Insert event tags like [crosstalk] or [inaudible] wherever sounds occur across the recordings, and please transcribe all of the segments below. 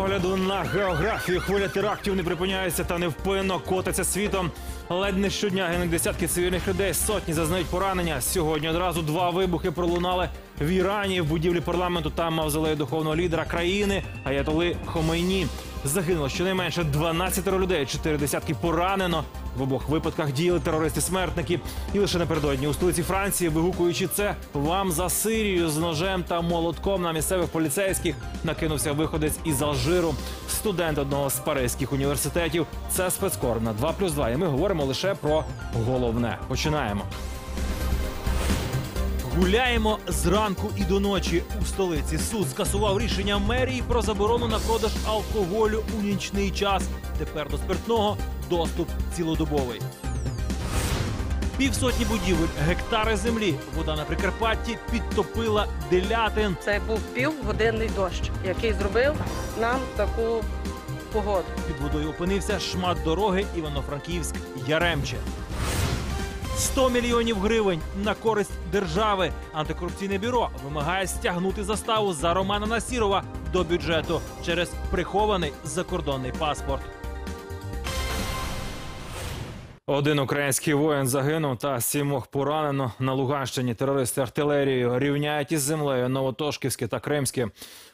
Огляду на географію хвиля терактів не припиняється та невпинно котиться світом. Ледь не щодня гинуть десятки цивільних людей, сотні зазнають поранення. Сьогодні одразу два вибухи пролунали в Ірані в будівлі парламенту та мавзолею духовного лідера країни Аятоли Хомейні. Загинуло щонайменше 12 людей, чотири десятки поранено. В обох випадках діяли терористи-смертники. І лише напередодні у столиці Франції, вигукуючи це вам за Сирію з ножем та молотком на місцевих поліцейських, накинувся виходець із Алжиру. Студент одного з паризьких університетів. Це спецкор на 2 плюс 2. І ми говоримо лише про головне. Починаємо. Гуляємо зранку і до ночі у столиці. Суд скасував рішення мерії про заборону на продаж алкоголю у нічний час. Тепер до спиртного доступ цілодобовий. Півсотні будівель, гектари землі. Вода на Прикарпатті підтопила делятин. Це був півгодинний дощ, який зробив нам таку погоду. Під водою опинився шмат дороги Івано-Франківськ Яремче. 100 мільйонів гривень на користь держави. Антикорупційне бюро вимагає стягнути заставу за Романа Насірова до бюджету через прихований закордонний паспорт. Один український воїн загинув та сімох поранено на Луганщині. Терористи артилерією рівняють із землею Новотошківське та Кримське.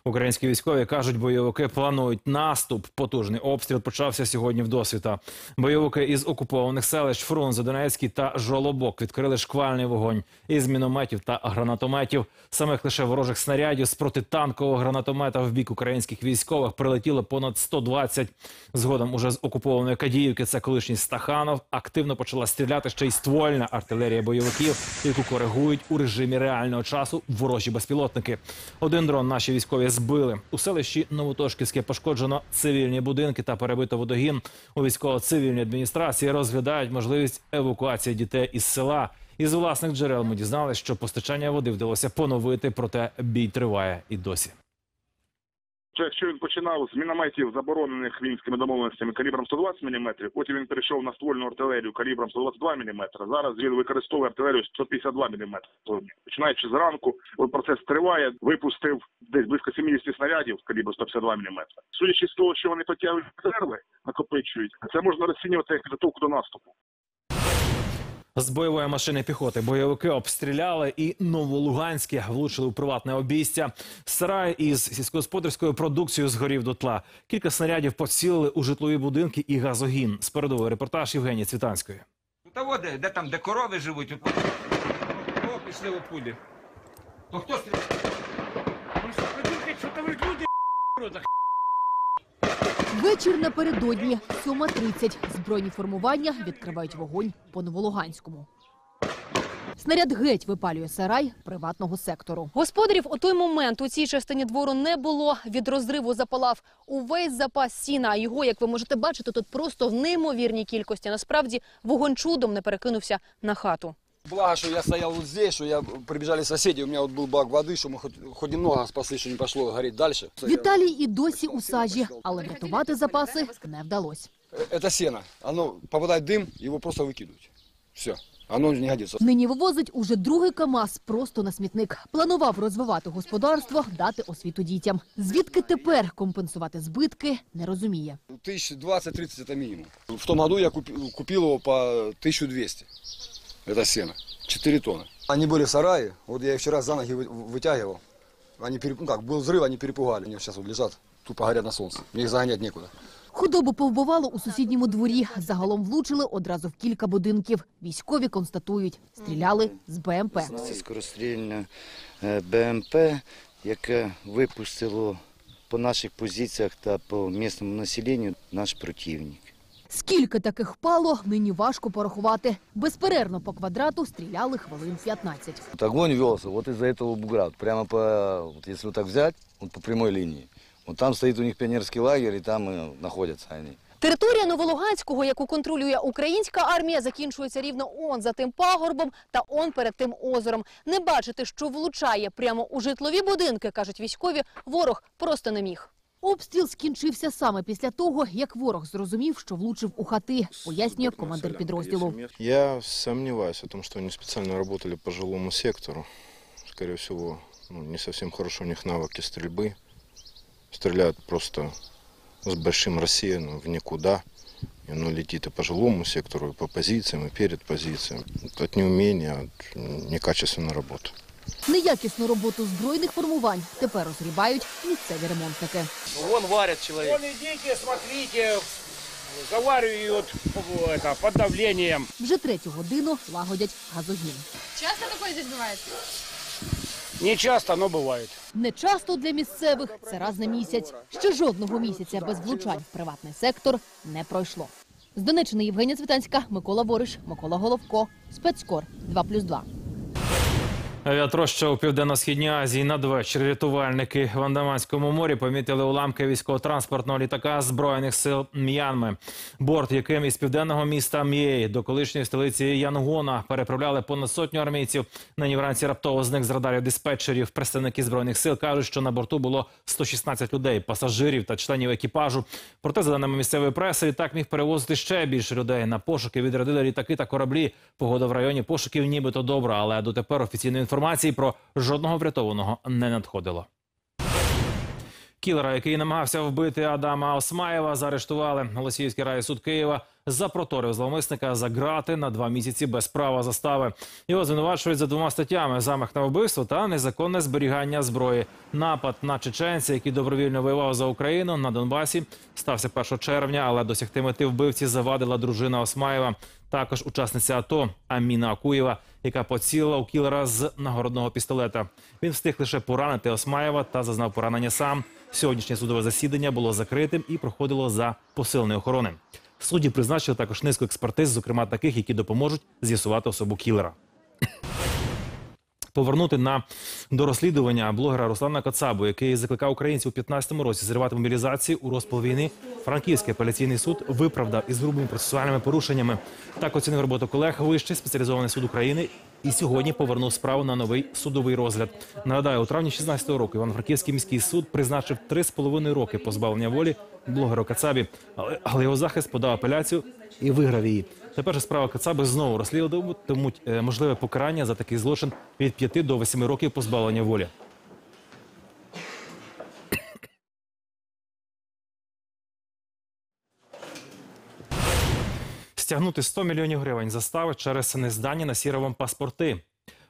Українські військові кажуть, бойовики планують наступ. Потужний обстріл почався сьогодні в досвіта. Бойовики із окупованих селищ Фрунзе, Донецький та Жолобок відкрили шквальний вогонь із мінометів та гранатометів. Самих лише ворожих снарядів з протитанкового гранатомета в бік українських військових прилетіло понад 120. Згодом уже з окупованої Кадіївки, це колишній Стаханов, активно почала стріляти ще й ствольна артилерія бойовиків, яку коригують у режимі реального часу ворожі безпілотники. Один дрон наші військові збили. У селищі Новотошківське пошкоджено цивільні будинки та перебито водогін. У військово-цивільній адміністрації розглядають можливість евакуації дітей із села. Із власних джерел ми дізналися, що постачання води вдалося поновити, проте бій триває і досі. Що Якщо він починав з мінометів, заборонених мінськими домовленостями калібром 120 мм, потім він перейшов на ствольну артилерію калібром 122 мм. Зараз він використовує артилерію 152 мм. Починаючи зранку, процес триває. Випустив десь близько 70 снарядів калібру 152 мм. Судячи з того, що вони потягують резерви, накопичують, це можна розцінювати як підготовку до наступу. З бойової машини піхоти бойовики обстріляли і Новолуганське влучили у приватне обійстя. Сарай із сільськогосподарською продукцією згорів дотла. Кілька снарядів поцілили у житлові будинки і газогін. З передової репортаж Євгенії Цвітанської. Та от де, де там, де корови живуть, от, о, пішли от пулі. То хто стріляє? [laughs] Вечір напередодні, 7.30. Збройні формування відкривають вогонь по Новолуганському. Снаряд геть випалює сарай приватного сектору. Господарів у той момент у цій частині двору не було. Від розриву запалав увесь запас сіна. А його, як ви можете бачити, тут просто в неймовірній кількості. Насправді вогонь чудом не перекинувся на хату. Благо, что я стоял вот здесь, что я прибежали соседи, у меня вот был бак воды, что мы хоть, хоть немного спасли, что не пошло гореть дальше. Віталій і досі у сажі, але врятувати запаси не вдалося. Э, Это сено. Оно попадает в дым, его просто выкидывать. Все. Оно не годится. Нині вивозить уже другий КАМАЗ просто на смітник. Планував розвивати господарство, дати освіту дітям. Звідки тепер компенсувати збитки, не розуміє. 1020-30 это минимум. В том году я купил, купил его по 1200. Это сено. 4 тонны. Они были в сарае. Вот я их вчера за ноги вы- вытягивал. Они переп... ну как, был взрыв, они перепугали. Они сейчас вот лежат, тупо горят на солнце. Мне их загонять некуда. Худобу повбивало у сусідньому дворі. Загалом влучили одразу в кілька будинків. Військові констатують, стріляли з БМП. Це скорострільне е, БМП, яке випустило по наших позиціях та по місцевому населенню наш противник. Скільки таких впало, нині важко порахувати. Безперервно по квадрату стріляли хвилин 15. Вот огонь велся вот из-за этого бугра. Прямо по, вот если вот так взять, вот по прямой линии. Вот там стоит у них пионерский лагерь, и там э, находятся они. Територія Новолуганського, яку контролює українська армія, закінчується рівно он за тим пагорбом та он перед тим озером. Не бачити, що влучає прямо у житлові будинки, кажуть військові, ворог просто не міг. Обстріл скінчився саме після того, як ворог зрозумів, що влучив у хати, пояснює командир підрозділу. Я сомневаюсь в том, что они специально работали по жилому сектору. Скорее всего, ну, не совсем хорошо у них навыки стрельбы. Стреляют просто с большим рассеянным в никуда. И оно летит и по жилому сектору, и по позициям, и перед позицией. От неумения, от некачественной работы. Неякісну роботу збройних формувань тепер розгрібають місцеві ремонтники. Вон варят человек. Вон идите, смотрите, заваривают это, под давлением. Вже третю годину лагодять газогін. Часто такое здесь бывает? Не часто, но бывает. Не часто для місцевих це раз на місяць. Ще жодного місяця без влучань в приватний сектор не пройшло. З Донеччини Євгенія Цвітанська, Микола Вориш, Микола Головко, Спецкор 2+,2. Авіатроща у південно-східній Азії надвечір рятувальники в Андаманському морі помітили уламки військово-транспортного літака збройних сил М'янми. Борт, яким із південного міста М'єй до колишньої столиці Янгона переправляли понад сотню армійців. Нині вранці раптово зник з радарів диспетчерів. Представники збройних сил кажуть, що на борту було 116 людей, пасажирів та членів екіпажу. Проте, за даними місцевої преси, літак міг перевозити ще більше людей. На пошуки відрядили літаки та кораблі. Погода в районі пошуків нібито добра, але дотепер офіційної інформації про жодного врятованого не надходило. Кілера, який намагався вбити Адама Осмаєва, заарештували. Голосіївський райсуд Києва запроторив зловмисника за грати на два місяці без права застави. Його звинувачують за двома статтями: замах на вбивство та незаконне зберігання зброї. Напад на чеченця, який добровільно воював за Україну на Донбасі, стався 1 червня, але досягти мети вбивці завадила дружина Осмаєва. Також учасниця АТО Аміна Акуєва, яка поцілила у кілера з нагородного пістолета. Він встиг лише поранити Осмаєва та зазнав поранення сам. Сьогоднішнє судове засідання було закритим і проходило за посиленої охорони. Судді призначили також низку експертиз, зокрема таких, які допоможуть з'ясувати особу кілера. Повернути на до розслідування блогера Руслана Кацабу, який закликав українців у 15-му році зривати мобілізацію у розпал війни. Франківський апеляційний суд виправдав із грубими процесуальними порушеннями. Так оцінив роботу колег Вищий спеціалізований суд України і сьогодні повернув справу на новий судовий розгляд. Нагадаю, у травні 16-го року Івано-Франківський міський суд призначив 3,5 роки позбавлення волі блогеру Кацабі, але, але його захист подав апеляцію і виграв її. Тепер же справа Кацаби знову розслідуватимуть е, можливе покарання за такий злочин від 5 до 8 років позбавлення волі. Стягнути 100 мільйонів гривень застави через нездані на сіровому паспорти.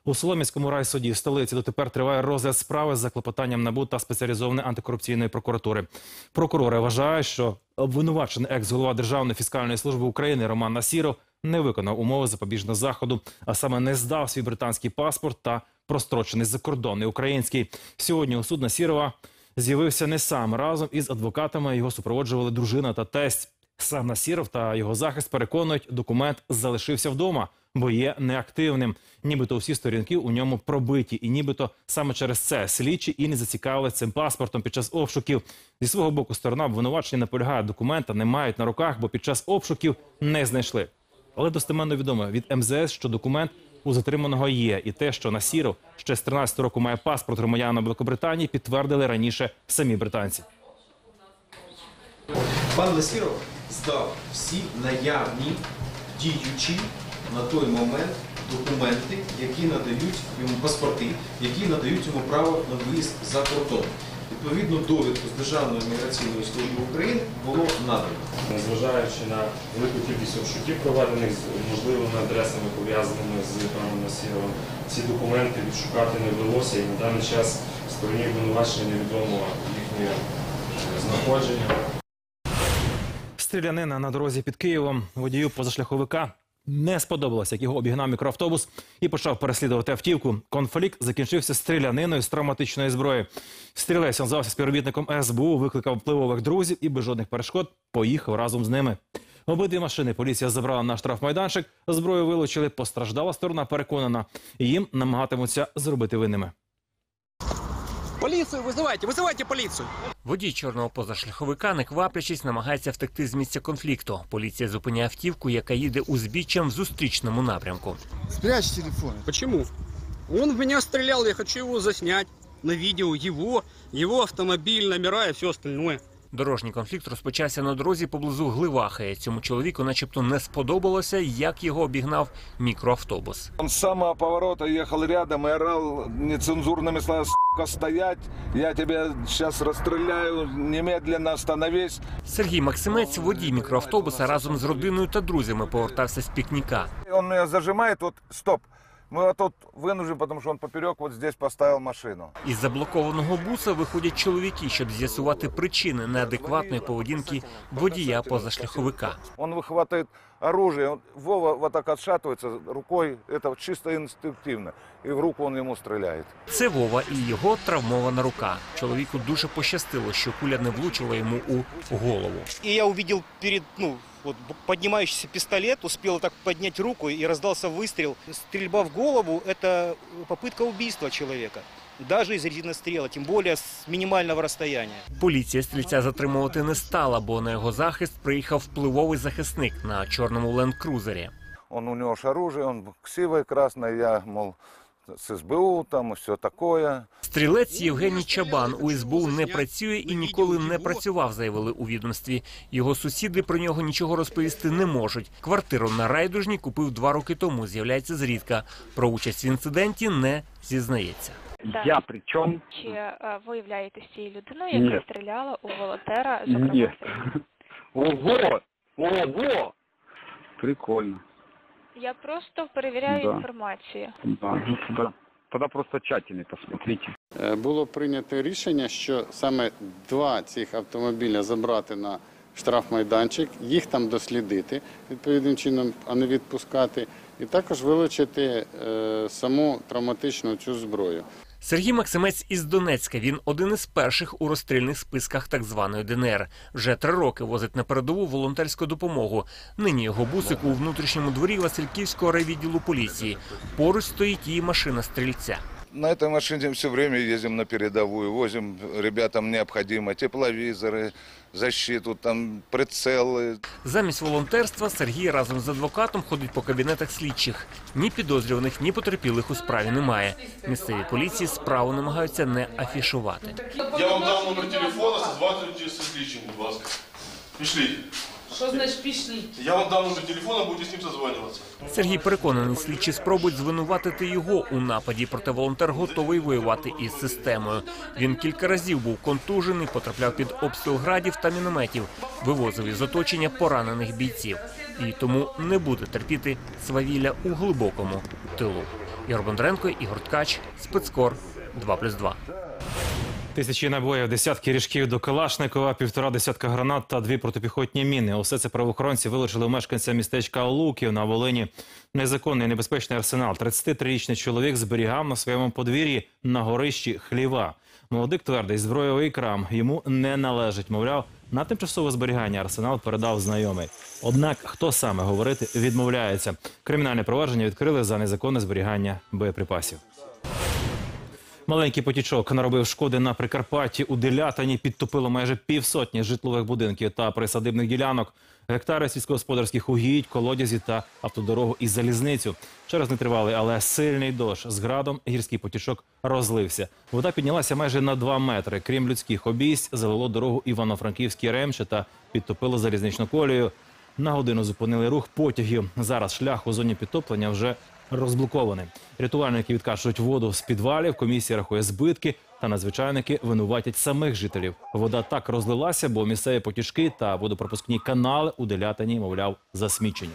У Солом'янському райсуді столиці дотепер триває розгляд справи за клопотанням НАБУ та спеціалізованої антикорупційної прокуратури. Прокурори вважають, що обвинувачений екс-голова Державної фіскальної служби України Роман Насіров не виконав умови запобіжного заходу, а саме не здав свій британський паспорт та прострочений закордонний український. Сьогодні у суд Насірова з'явився не сам разом із адвокатами. Його супроводжували дружина та тесть. Сам Насіров та його захист переконують, документ залишився вдома, бо є неактивним. Нібито усі сторінки у ньому пробиті, і нібито саме через це слідчі і не зацікавили цим паспортом під час обшуків. Зі свого боку, сторона обвинувачення наполягає, документа не мають на руках, бо під час обшуків не знайшли. Але достеменно відомо від МЗС, що документ у затриманого є, і те, що Насіров ще з 13 року має паспорт громадянина Великобританії, підтвердили раніше самі британці. Пан Насіров здав всі наявні діючі на той момент документи, які надають йому паспорти, які надають йому право на виїзд за кордон. Відповідно, довідку з Державної міграційної служби України було надано. Незважаючи на велику кількість обшуків, проведених з можливими адресами, пов'язаними з паном Насіровим, ці документи відшукати не вдалося і на даний час стороні обвинувачення невідомо їхнє е, знаходження. Стрілянина на дорозі під Києвом водію позашляховика не сподобалося, як його обігнав мікроавтобус і почав переслідувати автівку. Конфлікт закінчився стріляниною з травматичної зброї. Стрілець назвався співробітником СБУ, викликав впливових друзів і без жодних перешкод поїхав разом з ними. Обидві машини поліція забрала на штрафмайданчик. Зброю вилучили. Постраждала сторона переконана. Їм намагатимуться зробити винними. Полицию вызывайте, вызывайте полицию. Водій чорного позашляховика, не кваплячись, намагається втекти з місця конфлікту. Поліція зупиняє автівку, яка їде узбіччям в зустрічному напрямку. Спрячь телефон. Почему? Он в меня стрелял, я хочу его заснять на видео, его, его автомобиль, номера и все остальное. Дорожній конфлікт розпочався на дорозі поблизу Гливахи. Цьому чоловіку, начебто, не сподобалося, як його обігнав мікроавтобус. Он с самого поворота ехал рядом и орал нецензурными словами «Сука, стоять, я тебя сейчас расстреляю, немедленно остановись». Сергій Максимець, водій мікроавтобуса, разом з родиною та друзями повертався з пікніка. Он меня зажимает, вот стоп. Мы вот тут вынуждены, потому что он поперек вот здесь поставил машину. Із заблокованого буса виходять чоловіки, щоб з'ясувати причини неадекватної поведінки водія позашляховика. Он выхватывает оружие, он- Вова вот так отшатывается рукой, это чисто инстинктивно, и в руку он ему стреляет. Це Вова і його травмована рука. Чоловіку дуже пощастило, що куля не влучила йому у голову. И я увидел перед, ну, вот б- поднимающийся пистолет, успел так поднять руку и раздался выстрел. Стрельба в голову – это попытка убийства человека. Даже из резинострела, тем более с минимального расстояния. Поліція стрільця затримувати не стала, бо на його захист приїхав впливовий захисник на чорному ленд-крузері. Он у него ж оружие, он ксивой красной, я, мол, с СБУ там все такое. Стрілець Євгеній Чабан у СБУ не працює і ніколи не працював, заявили у відомстві. Його сусіди про нього нічого розповісти не можуть. Квартиру на райдужні купив два роки тому. З'являється зрідка. Про участь в інциденті не зізнається. Я при чому? Чи е, ви являєтесь цією людиною, яка Ні. стріляла у волонтера, Ні. Ого! Ого! Прикольно. Я просто перевіряю Да. інформацію. Да, ну тогда, тогда просто тщательнее посмотрите. Е, Було прийнято рішення, що саме два цих автомобіля забрати на штрафмайданчик, їх там дослідити відповідним чином, а не відпускати, і також вилучити е, саму травматичну цю зброю. Сергій Максимець із Донецька. Він один із перших у розстрільних списках так званої ДНР. Вже три роки возить на передову волонтерську допомогу. Нині його бусик у внутрішньому дворі Васильківського райвідділу поліції. Поруч стоїть її машина стрільця На этой машине все время ездим на передовую, возим ребятам необходимо тепловизоры, защиту, там прицелы. Замість волонтерства Сергій разом з адвокатом ходить по кабінетах слідчих. Ні підозрюваних, ні потерпілих у справі немає. Місцеві поліції справу намагаються не афішувати. Я вам дам номер телефона, созванюйтесь зі слідчим, будь ласка. Пішли. Що значить пішли? Я вам дам номер телефона, будете з ним созванюватися. Сергій переконаний, слідчі спробують звинуватити його у нападі, проте волонтер готовий воювати із системою. Він кілька разів був контужений, потрапляв під обстріл градів та мінометів, вивозив із оточення поранених бійців і тому не буде терпіти свавілля у глибокому тилу. Ігор Бондренко, Ігор Ткач, спецкор 2+,2. Тисячі набоїв, десятки ріжків до Калашникова, півтора десятка гранат та дві протипіхотні міни. Усе це правоохоронці вилучили у мешканця містечка Луків на Волині. Незаконний небезпечний арсенал. 33-річний чоловік зберігав на своєму подвір'ї на горищі хліва. Молодик твердий, збройовий крам йому не належить. Мовляв, на тимчасове зберігання арсенал передав знайомий. Однак хто саме говорити відмовляється. Кримінальне провадження відкрили за незаконне зберігання боєприпасів. Маленький потічок наробив шкоди на Прикарпатті. У Делятині підтопило майже півсотні житлових будинків та присадибних ділянок, гектари сільськогосподарських угідь, колодязі та автодорогу і залізницю. Через нетривалий, але сильний дощ з градом гірський потічок розлився. Вода піднялася майже на 2 метри. Крім людських обійсть, залило дорогу Івано-Франківській ремче та підтопило залізничну колію. На годину зупинили рух потягів. Зараз шлях у зоні підтоплення вже розблокований. Рятувальники відкачують воду з підвалів. Комісія рахує збитки, та надзвичайники винуватять самих жителів. Вода так розлилася, бо місцеві потічки та водопропускні канали у Делятині, мовляв, засмічені.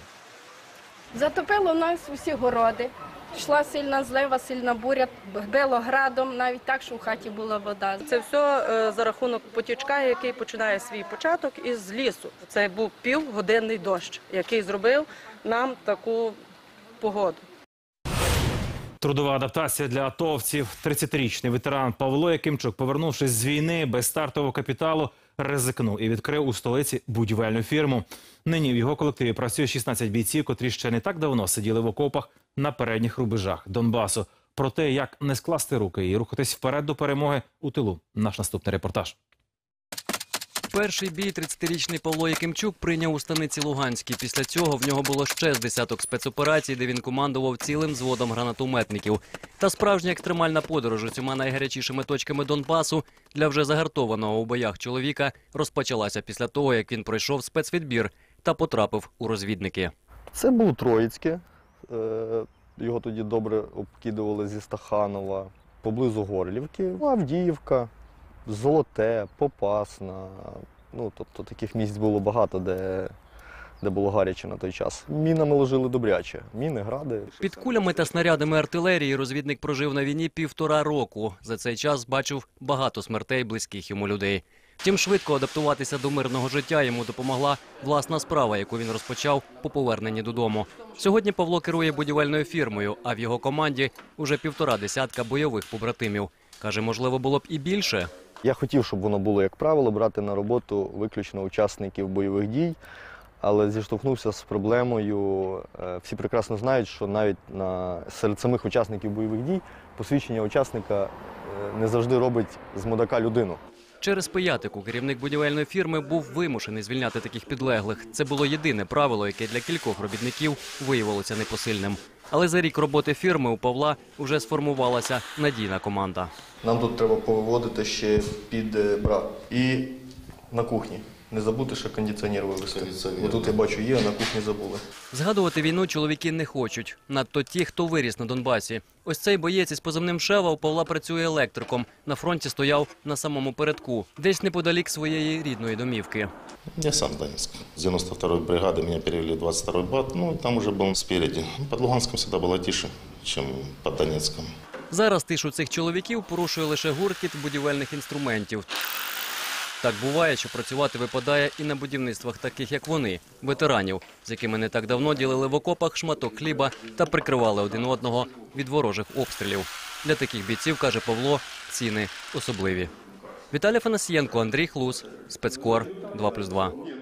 Затопило в нас усі городи. Йшла сильна злива, сильна буря, било градом, навіть так, що в хаті була вода. Це все е, за рахунок потічка, який починає свій початок із лісу. Це був півгодинний дощ, який зробив нам таку погоду. Трудова адаптація для атовців. 30-річний ветеран Павло Якимчук, повернувшись з війни без стартового капіталу, ризикнув і відкрив у столиці будівельну фірму. Нині в його колективі працює 16 бійців, котрі ще не так давно сиділи в окопах на передніх рубежах Донбасу. Про те, як не скласти руки і рухатись вперед до перемоги у тилу. Наш наступний репортаж. Перший бій 30-річний Павло Якимчук прийняв у станиці Луганській. Після цього в нього було ще з десяток спецоперацій, де він командував цілим взводом гранатометників. Та справжня екстремальна подорож усіма найгарячішими точками Донбасу для вже загартованого у боях чоловіка розпочалася після того, як він пройшов спецвідбір та потрапив у розвідники. Це був Троїцьке. Його тоді добре обкидували зі Стаханова, поблизу Горлівки. Ну, Авдіївка, Золоте, Попасна. Ну, тобто таких місць було багато, де, де було гаряче на той час. Мінами ложили добряче. Міни, гради. Під кулями та снарядами артилерії розвідник прожив на війні півтора року. За цей час бачив багато смертей близьких йому людей. Втім, швидко адаптуватися до мирного життя йому допомогла власна справа, яку він розпочав по поверненні додому. Сьогодні Павло керує будівельною фірмою, а в його команді уже півтора десятка бойових побратимів. Каже, можливо, було б і більше. Я хотів, щоб воно було, як правило, брати на роботу виключно учасників бойових дій, але зіштовхнувся з проблемою. е, Всі прекрасно знають, що навіть на, серед самих учасників бойових дій посвідчення учасника е, не завжди робить з модака людину. Через пиятику керівник будівельної фірми був вимушений звільняти таких підлеглих. Це було єдине правило, яке для кількох робітників виявилося непосильним. Але за рік роботи фірми у Павла вже сформувалася надійна команда. Нам тут треба повиводити ще під е, бра. І на кухні. Не забути ще кондиціонер вивезти. Бо тут я бачу є, а на кухні забули. Згадувати війну чоловіки не хочуть. Надто ті, хто виріс на Донбасі. Ось цей боєць із позивним Шева у Павла працює електриком. На фронті стояв на самому передку, десь неподалік своєї рідної домівки. Я сам с Донецка. С 92-й бригады меня перевели в 22-й БАТ. Ну, там уже был спереди. Под Луганском всегда было тише, чем под Донецком. Зараз тишу цих чоловіків порушує лише гуркіт будівельних інструментів. Так буває, що працювати випадає і на будівництвах таких, як вони, ветеранів, з якими не так давно ділили в окопах шматок хліба та прикривали один одного від ворожих обстрілів. Для таких бійців, каже Павло, ціни особливі. Віталій Фанасієнко, Андрій Хлус, спецкор 2+,2.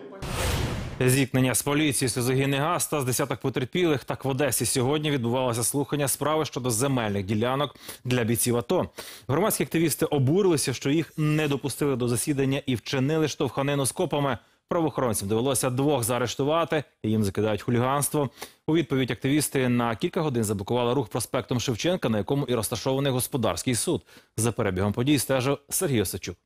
Зіткнення з поліцією, сльозогінний газ та з десяток потерпілих. Так в Одесі сьогодні відбувалося слухання справи щодо земельних ділянок для бійців АТО. Громадські активісти обурилися, що їх не допустили до засідання і вчинили штовханину з копами. Правоохоронцям довелося двох заарештувати. Їм закидають хуліганство. У відповідь активісти на кілька годин заблокували рух проспектом Шевченка, на якому і розташований господарський суд. За перебігом подій стежив Сергій Осачук.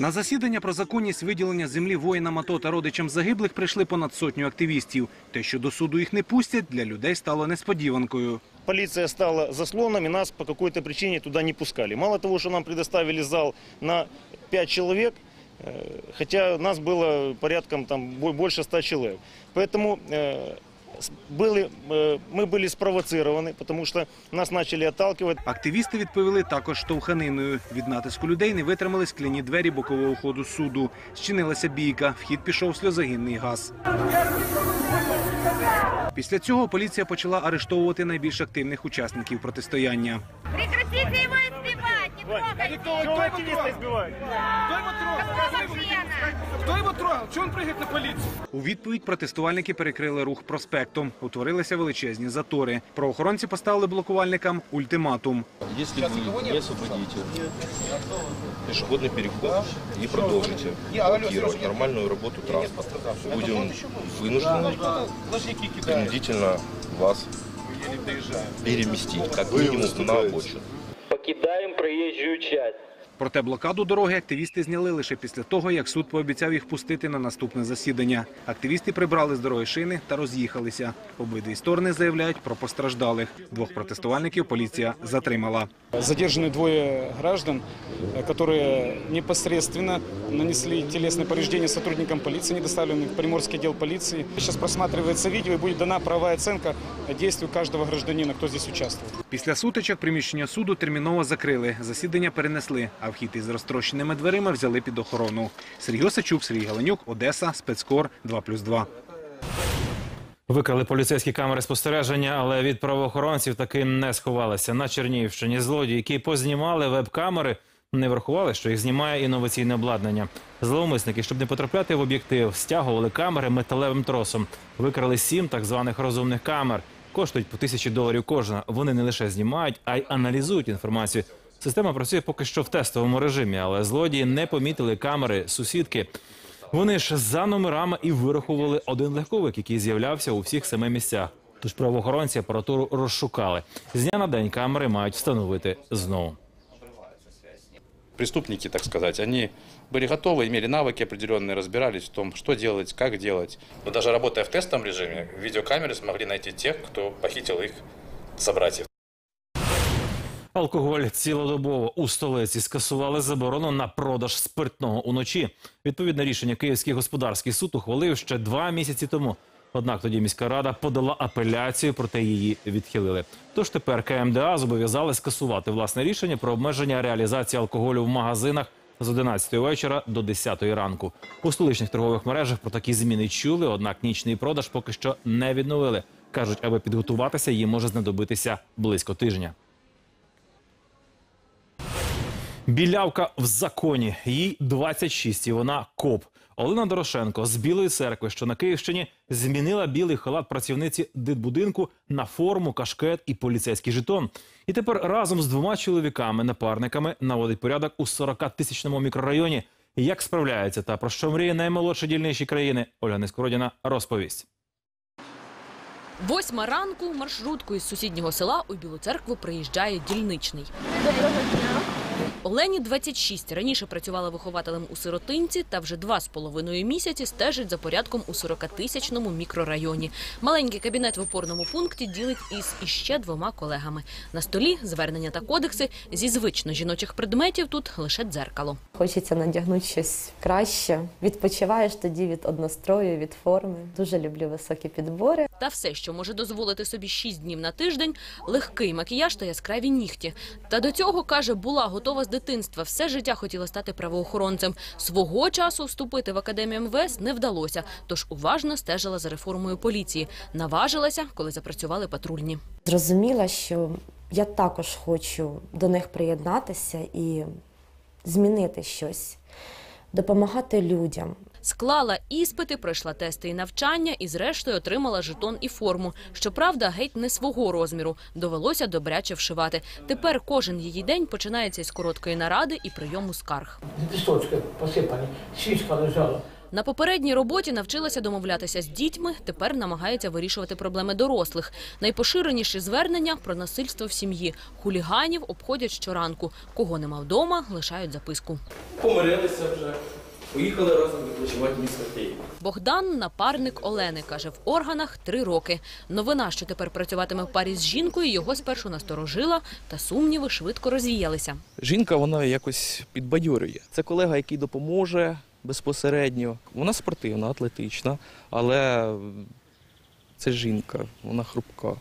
На засідання про законність виділення землі воїнам АТО та родичам загиблих прийшли понад сотню активістів. Те, що до суду їх не пустять, для людей стало несподіванкою. Полиция стала заслоном, и нас по какой-то причине туда не пускали. Мало того, что нам предоставили зал на 5 человек, э, хотя нас было порядком там бо- больше 100 человек. Поэтому э, с- были, э, мы были спровоцированы, потому что нас начали отталкивать. Активісти відповіли також штовханиною. Від натиску людей не витримали скляні двері бокового ходу суду. Зчинилася бійка. В хід пішов сльозогінний газ. Після цього поліція почала арештовувати найбільш активних учасників протистояння. Прекратите его избивать, не трогайте. Кто активиста избивает? Кто его трогал? Кто его трогал? Чего он прыгает на полицию? У відповідь протестувальники перекрили рух проспектом. Утворилися величезні затори. Правоохоронці поставили блокувальникам ультиматум. Если вы не освободите пешеходный переход и продолжите блокировать нормальную работу транспорта, будем вынуждены принудительно вас переместить, как минимум, на обочину. Проїжджу часть. Проте блокаду дороги активісти зняли лише після того, як суд пообіцяв їх пустити на наступне засідання. Активісти прибрали з дороги шини та роз'їхалися. Обидві сторони заявляють про постраждалих. Двох протестувальників поліція затримала. Задержаны двое граждан, э, которые непосредственно нанесли телесные повреждения сотрудникам полиции, не доставлены в Приморский отдел полиции. Сейчас просматривается видео и будет дана правовая оценка действию каждого гражданина, кто здесь участвует. Після сутичок приміщення суду терміново закрили. Засідання перенесли, а вхід із розтрощеними дверима взяли під охорону. Сергій Осачук, Сергій Галенюк, Одеса, спецкор 2+,2. Викрали поліцейські камери спостереження, але від правоохоронців таки не сховалися. На Чернігівщині злодії, які познімали веб-камери, не врахували, що їх знімає інноваційне обладнання. Зловмисники, щоб не потрапляти в об'єктив, стягували камери металевим тросом. Викрали сім так званих розумних камер. Коштують по тисячі доларів кожна. Вони не лише знімають, а й аналізують інформацію. Система працює поки що в тестовому режимі, але злодії не помітили камери сусідки. Вони ж за номерами і вирахували один легковик, який з'являвся у всіх семи місцях. Тож правоохоронці апаратуру розшукали. З дня на день камери мають встановити знову. преступники, так сказать, они были готовы, имели навыки определенные, разбирались в том, что делать, как делать. Но даже работая в тестовом режиме, видеокамеры смогли найти тех, кто похитил их собратьев. Алкоголь цілодобово у столиці скасували заборону на продаж спиртного уночі. Відповідне рішення Київський господарський суд ухвалив ще два місяці тому. Однак тоді міська рада подала апеляцію, проте її відхилили. Тож тепер КМДА зобов'язали скасувати власне рішення про обмеження реалізації алкоголю в магазинах з 11 вечора до 10 ранку. У столичних торгових мережах про такі зміни чули, однак нічний продаж поки що не відновили. кажуть, аби підготуватися, їм може знадобитися близько тижня. Білявка в законі. Їй 26 і вона коп. Олена Дорошенко з Білої церкви, що на Київщині, змінила білий халат працівниці дитбудинку на форму, кашкет і поліцейський жетон. І тепер разом з двома чоловіками-напарниками наводить порядок у 40-тисячному мікрорайоні. Як справляється та про що мріє наймолодша дільничі країни, Ольга Нескородіна розповість. Восьма ранку маршруткою з сусіднього села у Білу церкву приїжджає дільничний. Олені 26. Раніше працювала вихователем у сиротинці та вже два з половиною місяці стежить за порядком у 40-тисячному мікрорайоні. Маленький кабінет в опорному пункті ділить із іще двома колегами. На столі звернення та кодекси зі звично жіночих предметів тут лише дзеркало. Хочеться надягнути щось краще. Відпочиваєш тоді від однострою, від форми. Дуже люблю високі підбори. Та все, що може дозволити собі 6 днів на тиждень, легкий макіяж та яскраві нігті. Та до цього каже, була готова з дитинства. Все життя хотіла стати правоохоронцем. Свого часу вступити в академію МВС не вдалося, тож уважно стежила за реформою поліції. Наважилася, коли запрацювали патрульні. Зрозуміла, що я також хочу до них приєднатися і змінити щось, допомагати людям. Склала іспити, пройшла тести і навчання, і зрештою отримала жетон і форму. Щоправда, геть не свого розміру. Довелося добряче вшивати. Тепер кожен її день починається із короткої наради і прийому скарг. Листочки посипані, свічка лежала. На попередній роботі навчилася домовлятися з дітьми. Тепер намагається вирішувати проблеми дорослих. Найпоширеніші звернення про насильство в сім'ї. Хуліганів обходять щоранку. Кого нема вдома, лишають записку. Помирилися вже. Поїхали разом відпочивати місто Київ. Богдан напарник Олени каже, в органах три роки. Новина, що тепер працюватиме в парі з жінкою, його спершу насторожила, та сумніви швидко розвіялися. Жінка вона якось підбадьорює. Це колега, який допоможе безпосередньо. Вона спортивна, атлетична, але це жінка, вона хрупка.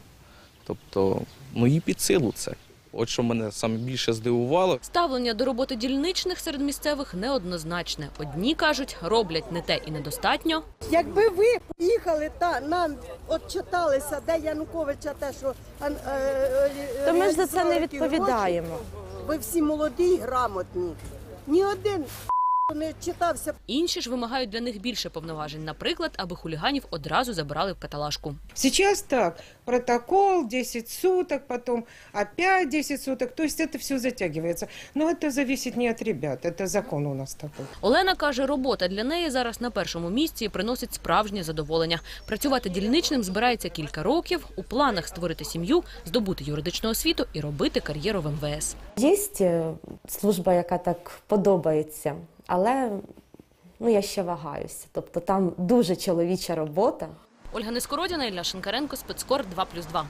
Тобто, ну їй під силу це. От що мене саме більше здивувало. Ставлення до роботи дільничних серед місцевих неоднозначне. Одні кажуть, роблять не те і недостатньо. Якби ви поїхали та нам от читалися, де Януковича те, що е, е, То ми ж за це не відповідаємо. гроші, Ви всі молоді і грамотні. Ні один не читався. Інші ж вимагають для них більше повноважень. Наприклад, аби хуліганів одразу забирали в каталажку. Сейчас так, протокол 10 суток, потом опять 10 суток, то есть это все затягивается. Но это зависит не от ребят, это закон у нас такой. Олена каже, робота для неї зараз на першому місці і приносить справжнє задоволення. Працювати дільничним збирається кілька років. У планах створити сім'ю, здобути юридичну освіту і робити кар'єру в МВС. Є е, служба, яка так подобається, але ну, я ще вагаюся. Тобто там дуже чоловіча робота. Ольга Нескородіна, Ілля Шинкаренко, спецкор 2+,2.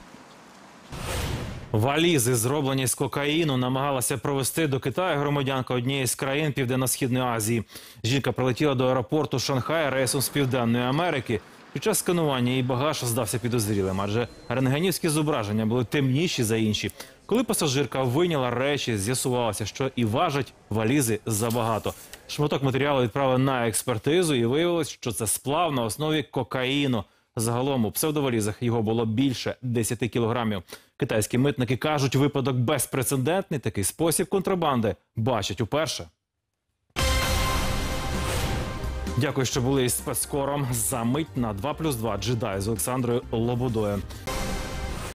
Валізи, зроблені з кокаїну, намагалася провести до Китаю громадянка однієї з країн Південно-Східної Азії. Жінка прилетіла до аеропорту Шанхая рейсом з Південної Америки. Під час сканування її багаж здався підозрілим, адже рентгенівські зображення були темніші за інші. Коли пасажирка вийняла речі, з'ясувалося, що і важать валізи забагато. Шматок матеріалу відправили на експертизу, і виявилось, що це сплав на основі кокаїну. Загалом у псевдовалізах його було більше 10 кілограмів. Китайські митники кажуть, випадок безпрецедентний. Такий спосіб контрабанди бачать уперше. Дякую, що були із спецкором. За мить на 2+,2 джедай з Олександрою Лободою.